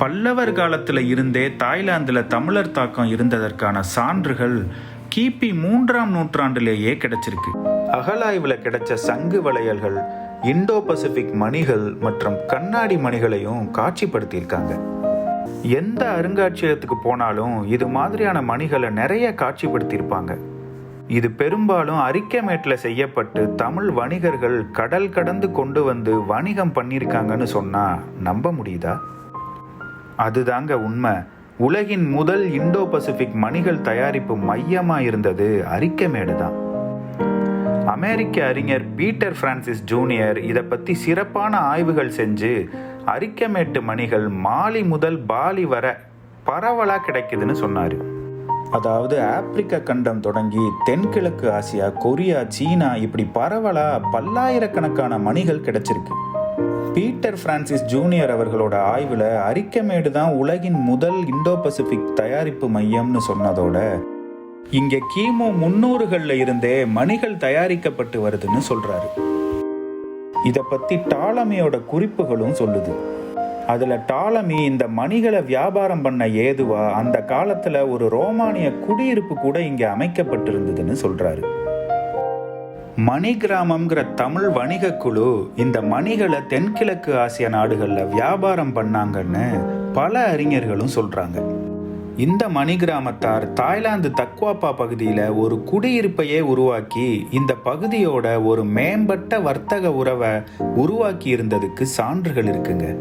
பல்லவர் காலத்தில் இருந்தே தாய்லாந்தில் தமிழர் தாக்கம் இருந்ததற்கான சான்றுகள் கிபி மூன்றாம் நூற்றாண்டிலேயே கிடைச்சிருக்கு. அகலாய்வில் கிடைச்ச சங்கு வளையல்கள் இந்தோ பசிபிக் மணிகள் மற்றும் கண்ணாடி மணிகளையும் காட்சிப்படுத்தியிருக்காங்க. எந்த அருங்காட்சியகத்துக்கு போனாலும் இது மாதிரியான மணிகளை நிறைய காட்சிப்படுத்தியிருப்பாங்க. இது பெரும்பாலும் அரிக்கமேட்டில் செய்யப்பட்டு தமிழ் வணிகர்கள் கடல் கடந்து கொண்டு வந்து வணிகம் பண்ணியிருக்காங்கன்னு சொன்னால் நம்ப முடியுதா? அதுதாங்க உண்மை. உலகின் முதல் இந்தோ பசிபிக் மணிகள் தயாரிப்பு மையமாக இருந்தது அரிக்கமேடு தான் அமெரிக்க அறிஞர் பீட்டர் பிரான்சிஸ் ஜூனியர் இதை பற்றி சிறப்பான ஆய்வுகள் செஞ்சு அரிக்கமேட்டு மணிகள் மாலி முதல் பாலி வர பரவலாக கிடைக்குதுன்னு சொன்னார். அதாவது ஆப்பிரிக்க கண்டம் தொடங்கி தென்கிழக்கு ஆசியா கொரியா சீனா இப்படி பரவலாக பல்லாயிரக்கணக்கான மணிகள் கிடைச்சிருக்கு. பீட்டர் பிரான்சிஸ் ஜூனியர் அவர்களோட ஆய்வில் அரிக்கமேடு தான் உலகின் முதல் இந்தோ பசிபிக் தயாரிப்பு மையம்னு சொன்னதோட இங்கே கிமு முன்னூறுகளில் இருந்தே மணிகள் தயாரிக்கப்பட்டு வருதுன்னு சொல்றாரு. இதை பத்தி டாலமியோட குறிப்புகளும் சொல்லுது. அதுல டாலமி இந்த மணிகளை வியாபாரம் பண்ண ஏதுவா அந்த காலத்துல ஒரு ரோமானிய குடியிருப்பு கூட இங்க அமைக்கப்பட்டிருந்ததுன்னு சொல்றாரு. மணிகிராமம்ங்கிற தமிழ் வணிக குழு இந்த மணிகளை தென்கிழக்கு ஆசிய நாடுகளில் வியாபாரம் பண்ணாங்கன்னு பல அறிஞர்களும் சொல்றாங்க. இந்த மணி கிராமத்தார் தாய்லாந்து தக்வாப்பா பகுதியில் ஒரு குடியிருப்பையே உருவாக்கி இந்த பகுதியோட ஒரு மேம்பட்ட வர்த்தக உறவை உருவாக்கி இருந்ததுக்கு சான்றுகள் இருக்குங்க.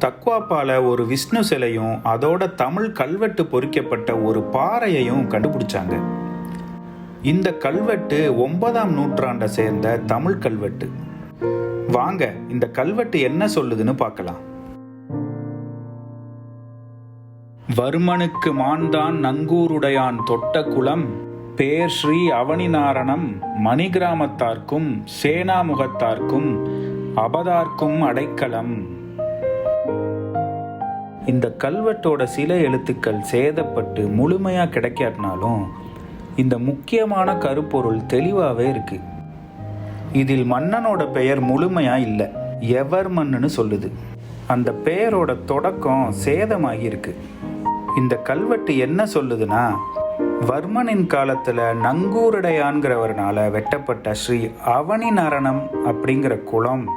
தக்வாப்பால ஒரு விஷ்ணு சிலையும் அதோட தமிழ் கல்வெட்டு பொறிக்கப்பட்ட ஒரு பாறையையும் கண்டுபிடிச்சாங்க. இந்த கல்வெட்டு ஒன்பதாம் நூற்றாண்டை சேர்ந்த தமிழ் கல்வெட்டு. வாங்க இந்த கல்வெட்டு என்ன சொல்லுதுன்னு பார்க்கலாம். வர்மனுக்கு மான்தான் நங்கூருடையான் தொட்ட குளம் பேர் ஸ்ரீ அவனிநாரணம் மணிகிராமத்தார்க்கும் சேனாமுகத்தார்க்கும் அபதார்க்கும் அடைக்கலம். இந்த கல்வெட்டோட சில எழுத்துக்கள் சேதப்பட்டு முழுமையா கிடைக்காட்டினாலும் இந்த முக்கியமான கருப்பொருள் தெளிவாகவே இருக்கு. இதில் மன்னனோட பெயர் முழுமையா இல்லை. எவர் மண்ணுன்னு சொல்லுது. அந்த பெயரோட தொடக்கம் சேதமாகி இருக்கு. இந்த கல்வெட்டு என்ன சொல்லுதுன்னா வர்மனின் காலத்தில் நங்கூரடையான்கிறவர்னால வெட்டப்பட்ட ஸ்ரீ அவனி நரணம் அப்படிங்கிற குளம்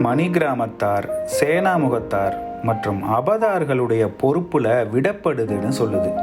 மணி கிராமத்தார் சேனாமுகத்தார் மற்றும் அபதார்களுடைய பொறுப்பில் விடப்படுதுன்னு சொல்லுது.